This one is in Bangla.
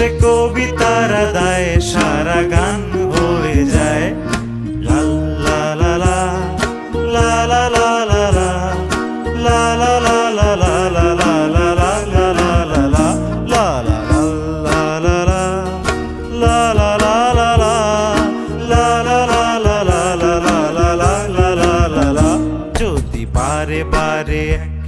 শেষে কবিতারা দায় সারা গান